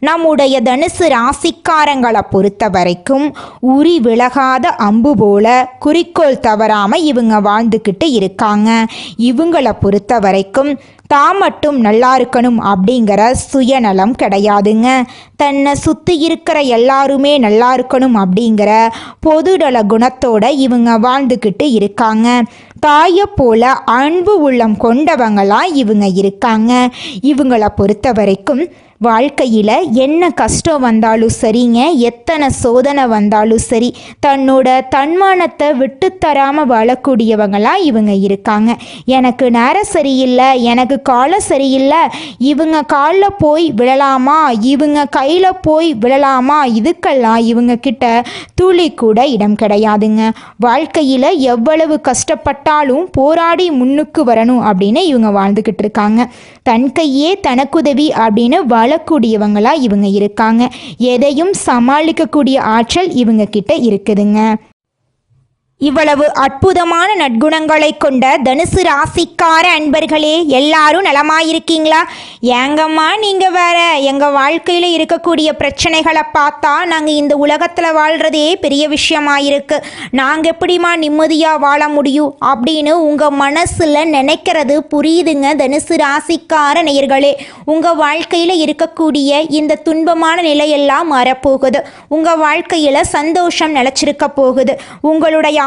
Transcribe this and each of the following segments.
நம்முடைய தனுசு ராசிக்காரங்களை பொறுத்த வரைக்கும் உரி விலகாத அம்பு போல குறிக்கோள் தவறாம இவங்க வாழ்ந்துக்கிட்டு இருக்காங்க. இவங்களை பொறுத்த வரைக்கும் தான் மட்டும் நல்லா இருக்கணும் அப்படிங்கிற சுயநலம் கிடையாதுங்க. தன்னை சுற்றி இருக்கிற எல்லாருமே நல்லா இருக்கணும் அப்படிங்கிற பொதுநல குணத்தோட இவங்க வாழ்ந்துக்கிட்டு இருக்காங்க. தாயை போல அன்பு உள்ளம் கொண்டவங்களாம் இவங்க இருக்காங்க. இவங்களை பொறுத்த வரைக்கும் வாழ்க்கையில் என்ன கஷ்டம் வந்தாலும் சரிங்க எத்தனை சோதனை வந்தாலும் சரி தன்னோட தன்மானத்தை விட்டு தராமல் வாழக்கூடியவங்களாம் இவங்க இருக்காங்க. எனக்கு நேரம் சரியில்லை எனக்கு காலம் சரியில்லை இவங்க காலில் போய் விழலாமா இவங்க கையில் போய் விழலாமா இதுக்கெல்லாம் இவங்க கிட்ட துளி கூட இடம் கிடையாதுங்க. வாழ்க்கையில் எவ்வளவு கஷ்டப்பட்டாலும் போராடி முன்னுக்கு வரணும் அப்படின்னு இவங்க வாழ்ந்துக்கிட்டு இருக்காங்க. தன் கையே தனக்குதவி அப்படின்னு வாழக்கூடியவங்களா இவங்க இருக்காங்க. எதையும் சமாளிக்கக்கூடிய ஆற்றல் இவங்க கிட்ட இருக்குதுங்க. இவ்வளவு அற்புதமான நற்குணங்களை கொண்ட தனுசு ராசிக்கார அன்பர்களே எல்லாரும் நலமாயிருக்கீங்களா? ஏங்கம்மா நீங்கள் வேற எங்கள் வாழ்க்கையில் இருக்கக்கூடிய பிரச்சனைகளை பார்த்தா நாங்கள் இந்த உலகத்தில் வாழ்கிறதே பெரிய விஷயமாயிருக்கு. நாங்கள் எப்படிம்மா நிம்மதியாக வாழ முடியும் அப்படின்னு உங்கள் மனசில் நினைக்கிறது புரியுதுங்க தனுசு ராசிக்கார நேயர்களே. உங்கள் வாழ்க்கையில் இருக்கக்கூடிய இந்த துன்பமான நிலையெல்லாம் மாறப்போகுது. உங்கள் வாழ்க்கையில் சந்தோஷம் நிலச்சிருக்க போகுது. உங்களுடைய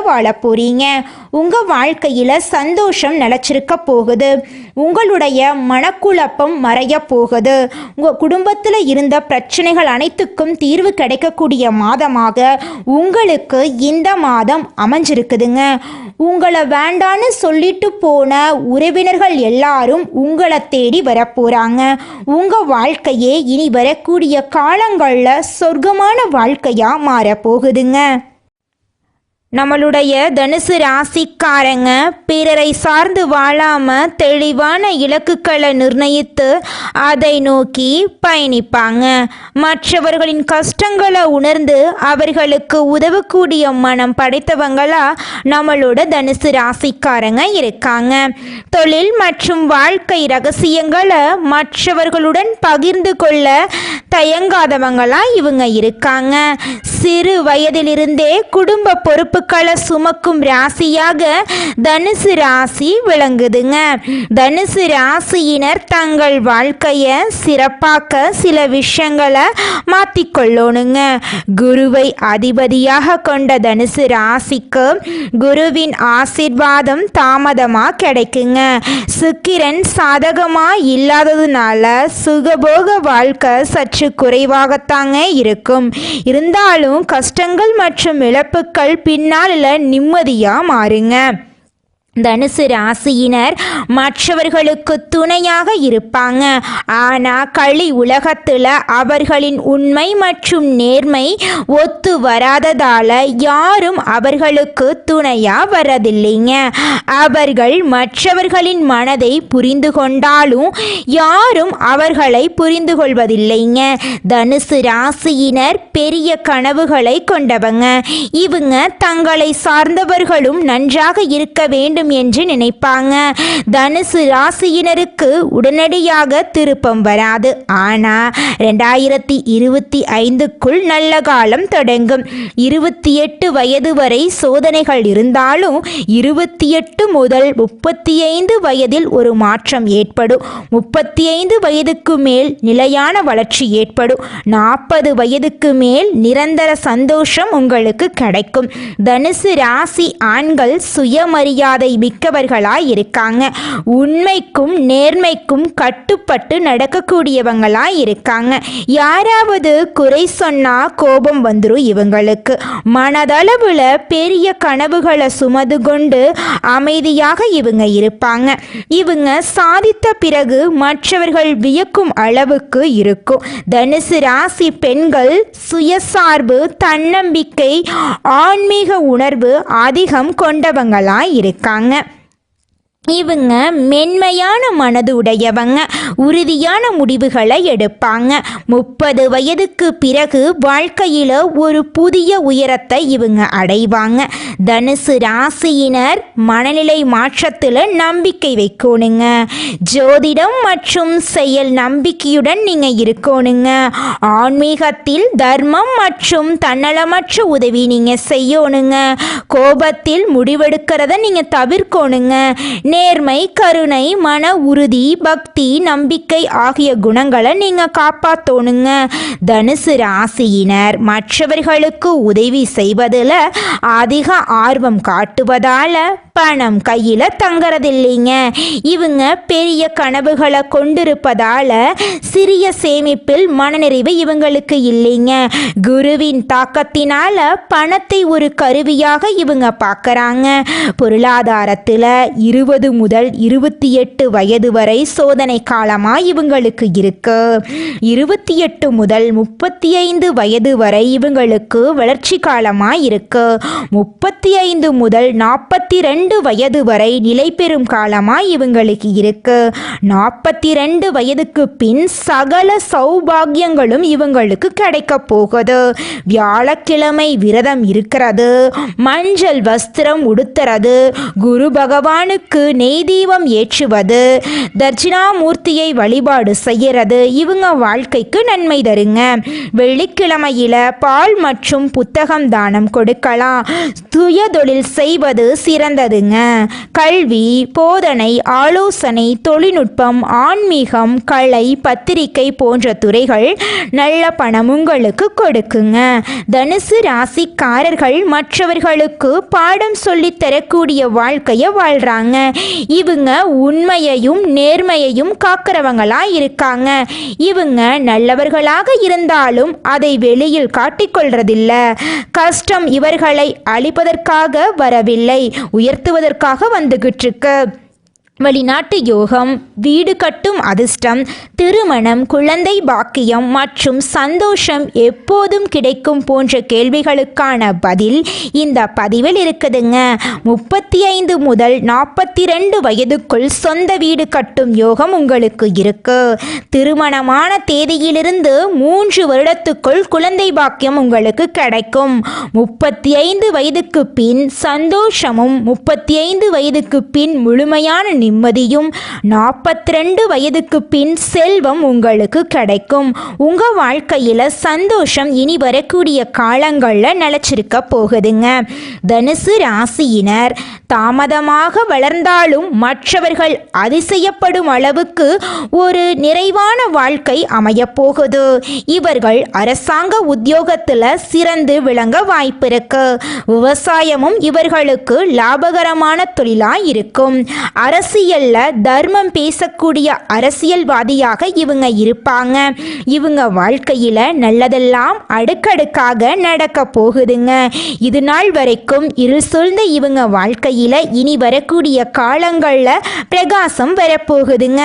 வாழ போறீங்க. உங்க வாழ்க்கையில சந்தோஷம் நிலச்சிருக்க போகுது. உங்களுடைய மனக்குழப்பம் மறைய போகுது. உங்க குடும்பத்தில் இருந்த பிரச்சனைகள் அனைத்துக்கும் தீர்வு கிடைக்கக்கூடிய மாதமாக உங்களுக்கு இந்த மாதம் அமைஞ்சிருக்குதுங்க. உங்களை வேண்டான்னு சொல்லிட்டு போன உறவினர்கள் எல்லாரும் உங்களை தேடி வரப்போறாங்க உங்க வாழ்க்கையே இனி வரக்கூடிய காலங்களில் சொர்க்கமான வாழ்க்கையாக மாறப்போகுதுங்க நம்மளுடைய தனுசு ராசிக்காரங்க பிறரை சார்ந்து வாழாம தெளிவான இலக்குகளை நிர்ணயித்து அதை நோக்கி பயணிப்பாங்க. மற்றவர்களின் கஷ்டங்களை உணர்ந்து அவர்களுக்கு உதவக்கூடிய மனம் படைத்தவங்களா நம்மளோட தனுசு ராசிக்காரங்க இருக்காங்க. தொழில் மற்றும் வாழ்க்கை ரகசியங்களை மற்றவர்களுடன் பகிர்ந்து கொள்ள தயங்காதவங்களா இவங்க இருக்காங்க. சிறு வயதிலிருந்தே குடும்ப பொறுப்பு பொறுப்புகளை சுமக்கும் ராசியாக தனுசு ராசி விளங்குதுங்க. தனுசு ராசியினர் தங்கள் வாழ்க்கையை சிறப்பாக்க சில விஷயங்களை மாற்றிக்கொள்ளணுங்க குருவை அதிபதியாக கொண்ட தனுசு ராசிக்கு குருவின் ஆசிர்வாதம் தாமதமாக கிடைக்குங்க. சுக்கிரன் சாதகமாக இல்லாததுனால சுகபோக வாழ்க்கை சற்று குறைவாகத்தாங்க இருக்கும். இருந்தாலும் கஷ்டங்கள் மற்றும் இழப்புகள் பின் பின்னாளில் நிம்மதியாக மாறுங்க. தனுசு ராசியினர் மற்றவர்களுக்கு துணையாக இருப்பாங்க. ஆனால் களி உலகத்தில் அவர்களின் உண்மை மற்றும் நேர்மை ஒத்து வராததால் யாரும் அவர்களுக்கு துணையாக வரதில்லைங்க. அவர்கள் மற்றவர்களின் மனதை புரிந்து கொண்டாலும் யாரும் அவர்களை புரிந்து கொள்வதில்லைங்க. தனுசு ராசியினர் பெரிய கனவுகளை கொண்டவங்க. இவங்க தங்களை சார்ந்தவர்களும் நன்றாக இருக்க வேண்டும் வேண்டும் என்று நினைப்பாங்க. தனுசு ராசியினருக்கு உடனடியாக திருப்பம் வராது. ஆனா ரெண்டாயிரத்தி இருபத்தி ஐந்துக்குள் நல்ல காலம் தொடங்கும். இருபத்தி எட்டு வயது வரை சோதனைகள் இருந்தாலும் இருபத்தி எட்டு முதல் முப்பத்தி ஐந்து வயதில் ஒரு மாற்றம் ஏற்படும். முப்பத்தி ஐந்து வயதுக்கு மேல் நிலையான வளர்ச்சி ஏற்படும். நாற்பது வயதுக்கு மேல் நிரந்தர சந்தோஷம் உங்களுக்கு கிடைக்கும். தனுசு ராசி ஆண்கள் சுயமரியாதை மிக்கவர்களாய் இருக்காங்க உண்மைக்கும் நேர்மைக்கும் கட்டுப்பட்டு நடக்கக்கூடியவங்களாய் இருக்காங்க. யாராவது குறை சொன்னா கோபம் வந்துடும் இவங்களுக்கு. மனதளவுல பெரிய கனவுகளை சுமது கொண்டு அமைதியாக இவங்க இருப்பாங்க. இவங்க சாதித்த பிறகு மற்றவர்கள் வியக்கும் அளவுக்கு இருக்கும். தனுசு ராசி பெண்கள் சுயசார்பு தன்னம்பிக்கை ஆன்மீக உணர்வு அதிகம் கொண்டவங்களாய் இருக்காங்க. á. இவங்க மென்மையான மனது உடையவங்க உறுதியான முடிவுகளை எடுப்பாங்க. முப்பது வயதுக்கு பிறகு வாழ்க்கையில் ஒரு புதிய உயரத்தை இவங்க அடைவாங்க. தனுசு ராசியினர் மனநிலை மாற்றத்தில் நம்பிக்கை வைக்கணுங்க. ஜோதிடம் மற்றும் செயல் நம்பிக்கையுடன் நீங்கள் இருக்கணுங்க. ஆன்மீகத்தில் தர்மம் மற்றும் தன்னலமற்ற உதவி நீங்கள் செய்யணுங்க. கோபத்தில் முடிவெடுக்கிறத நீங்கள் தவிர்க்கணுங்க. நேர்மை கருணை மன உறுதி பக்தி நம்பிக்கை ஆகிய குணங்களை நீங்கள் காப்பாற்றணுங்க தனுசு ராசியினர் மற்றவர்களுக்கு உதவி செய்வதில் அதிக ஆர்வம் காட்டுவதால் பணம் கையில் தங்கறதில்லைங்க. இவங்க பெரிய கனவுகளை கொண்டிருப்பதால் சிறிய சேமிப்பில் மனநிறைவு இவங்களுக்கு இல்லைங்க. குருவின் தாக்கத்தினால் பணத்தை ஒரு கருவியாக இவங்க பார்க்குறாங்க. பொருளாதாரத்தில் இருபது முதல் இருபத்தி எட்டு வயது வரை சோதனை காலமாக இவங்களுக்கு இருக்கு? இருபத்தி எட்டு முதல் முப்பத்தி ஐந்து வயது வரை இவங்களுக்கு வளர்ச்சி காலமாக இருக்கு? முப்பத்தி ஐந்து முதல் நாற்பத்தி ரெண்டு வயது வரை நிலை பெறும் காலமாக இவங்களுக்கு இருக்கு? நாற்பத்தி ரெண்டு வயதுக்கு பின் சகல சௌபாகியங்களும் இவங்களுக்கு கிடைக்க போகுது. வியாழக்கிழமை விரதம் இருக்கிறது. மஞ்சள் வஸ்திரம் உடுத்துறது. குரு பகவானுக்கு நெய் தீபம் ஏற்றுவது தட்சிணாமூர்த்தியை வழிபாடு செய்யறது இவங்க வாழ்க்கைக்கு நன்மை தருங்க. வெள்ளிக்கிழமையில் பால் மற்றும் புத்தகம் தானம் கொடுக்கலாம். சுய தொழில் செய்வது சிறந்ததுங்க. கல்வி போதனை ஆலோசனை தொழில்நுட்பம் ஆன்மீகம் கலை பத்திரிகை போன்ற துறைகள் நல்ல பணம் உங்களுக்கு கொடுக்குங்க. தனுசு ராசிக்காரர்கள் மற்றவர்களுக்கு பாடம் சொல்லி தரக்கூடிய வாழ்க்கையை வாழ்றாங்க. இவங்க உண்மையையும் நேர்மையையும் காக்கிறவங்களா இருக்காங்க. இவங்க நல்லவர்களாக இருந்தாலும் அதை வெளியில் காட்டிக்கொள்றதில்ல. கஷ்டம் இவர்களை அழிப்பதற்காக வரவில்லை உயர்த்துவதற்காக வந்துகிட்டு இருக்கு வெளிநாட்டு யோகம் வீடு கட்டும் அதிர்ஷ்டம் திருமணம் குழந்தை பாக்கியம் மற்றும் சந்தோஷம் எப்போதும் கிடைக்கும் போன்ற கேள்விகளுக்கான பதில் இந்த பதிவில் இருக்குதுங்க. முப்பத்தி ஐந்து முதல் நாற்பத்தி ரெண்டு வயதுக்குள் சொந்த வீடு கட்டும் யோகம் உங்களுக்கு இருக்கு. திருமணமான தேதியிலிருந்து மூன்று வருடத்துக்குள் குழந்தை பாக்கியம் உங்களுக்கு கிடைக்கும். முப்பத்தி ஐந்து வயதுக்கு பின் சந்தோஷமும் முப்பத்தி ஐந்து வயதுக்கு பின் முழுமையான நிம்மதியும். நாற்பத்தி ரெண்டு வயதுக்கு பின் செல்வம் உங்களுக்கு கிடைக்கும். உங்க வாழ்க்கையில சந்தோஷம் இனி வரக்கூடிய காலங்களில் நிலச்சிருக்க போகுதுங்க. தனுசு ராசியினர் தாமதமாக வளர்ந்தாலும் மற்றவர்கள் அதிசயப்படும் அளவுக்கு ஒரு நிறைவான வாழ்க்கை அமையப்போகுது இவர்கள் அரசாங்க உத்தியோகத்தில் சிறந்து விளங்க வாய்ப்பிருக்கு. விவசாயமும் இவர்களுக்கு லாபகரமான தொழிலாக இருக்கும். அரசியல்ல தர்மம் பேசக்கூடிய அரசியல்வாதியாக இவங்க இருப்பாங்க. இவங்க வாழ்க்கையில நல்லதெல்லாம் அடுக்கடுக்காக நடக்க போகுதுங்க. இது நாள் வரைக்கும் இருள் சூழ்ந்த இவங்க வாழ்க்கையில இனி வரக்கூடிய காலங்கள்ல பிரகாசம் வரப்போகுதுங்க.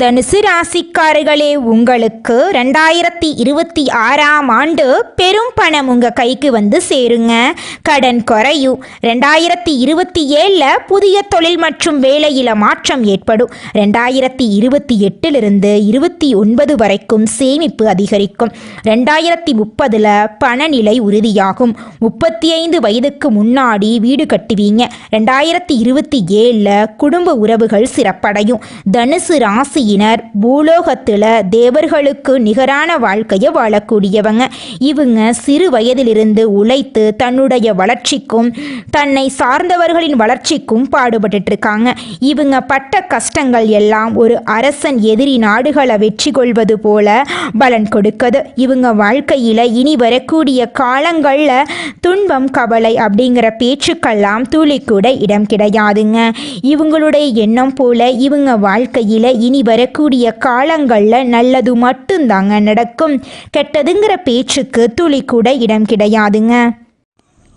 தனுசு ராசிக்காரர்களே உங்களுக்கு ரெண்டாயிரத்தி இருபத்தி ஆறாம் ஆண்டு பெரும் பணம் உங்கள் கைக்கு வந்து சேருங்க. கடன் குறையும் ரெண்டாயிரத்தி இருபத்தி ஏழில் புதிய தொழில் மற்றும் வேலையில் மாற்றம் ஏற்படும். ரெண்டாயிரத்தி இருபத்தி எட்டிலிருந்து இருபத்தி ஒன்பது வரைக்கும் சேமிப்பு அதிகரிக்கும். ரெண்டாயிரத்தி முப்பதில் பணநிலை உறுதியாகும். முப்பத்தி ஐந்து வயதுக்கு முன்னாடி வீடு கட்டுவீங்க. ரெண்டாயிரத்தி இருபத்தி ஏழில் குடும்ப உறவுகள் சிறப்படையும். தனுசு ராசி ஜாதியினர் பூலோகத்தில் தேவர்களுக்கு நிகரான வாழ்க்கையை வாழக்கூடியவங்க. இவங்க சிறு வயதிலிருந்து உழைத்து தன்னுடைய வளர்ச்சிக்கும் தன்னை சார்ந்தவர்களின் வளர்ச்சிக்கும் பாடுபட்டு இருக்காங்க இவங்க பட்ட கஷ்டங்கள் எல்லாம் ஒரு அரசன் எதிரி நாடுகளை வெற்றி கொள்வது போல பலன் கொடுக்குது. இவங்க வாழ்க்கையில் இனி வரக்கூடிய காலங்களில் துன்பம் கவலை அப்படிங்கிற பேச்சுக்கெல்லாம் துளி கூட இடம் கிடையாதுங்க. இவங்களுடைய எண்ணம் போல இவங்க வாழ்க்கையில் இனி வரக்கூடிய காலங்களில் நல்லது மட்டும்தாங்க நடக்கும். கெட்டதுங்கிற பேச்சுக்கு துளி கூட இடம் கிடையாதுங்க.